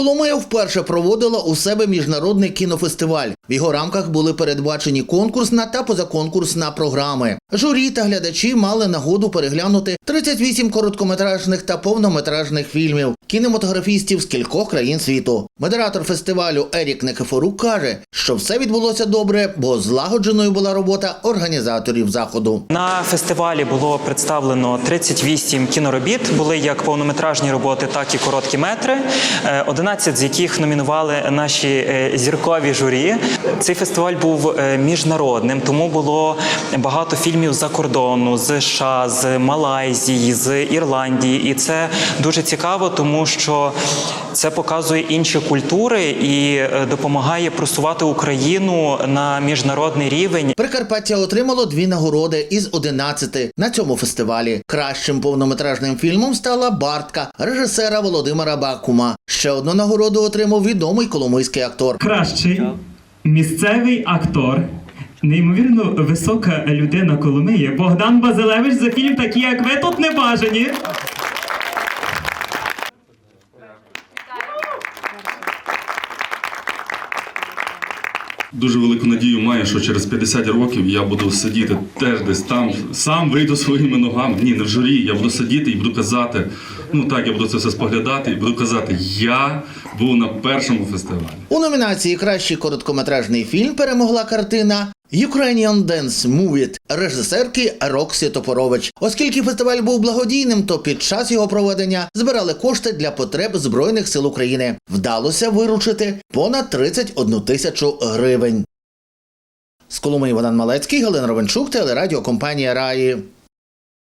Коломия вперше проводила у себе міжнародний кінофестиваль. В його рамках були передбачені конкурсна та позаконкурсна програми. Журі та глядачі мали нагоду переглянути 38 короткометражних та повнометражних фільмів кінематографістів з кількох країн світу. Модератор фестивалю Ерік Никифорук каже, що все відбулося добре, бо злагодженою була робота організаторів заходу. На фестивалі було представлено 38 кіноробіт. Були як повнометражні роботи, так і короткі метри. Е, 11 з яких номінували наші е, зіркові журі. Цей фестиваль був е, міжнародним, тому було багато фільмів за кордону, з США, з Малайзії, з Ірландії. І це дуже цікаво, тому що це показує інші культури і е, допомагає просувати Україну на міжнародний рівень. Прикарпаття отримало дві нагороди із 11 на цьому фестивалі. Кращим повнометражним фільмом стала Бартка режисера Володимира Бакума. Ще одну нагороду отримав відомий коломийський актор. кращий місцевий актор, неймовірно висока людина Коломиї Богдан Базилевич за фільм Такі, як ви тут не бажані. Дуже велику надію маю, що через 50 років я буду сидіти теж десь там, сам вийду своїми ногами. Ні, не в журі. Я буду сидіти і буду казати. Ну так, я буду це все споглядати і буду казати, я був на першому фестивалі. У номінації Кращий короткометражний фільм перемогла картина Ukrainian Dance Movie режисерки Роксі Топорович. Оскільки фестиваль був благодійним, то під час його проведення збирали кошти для потреб Збройних сил України. Вдалося виручити понад 31 тисячу гривень. З Коломиї Іван Малецький, Галина Ровенчук, телерадіокомпанія Раї.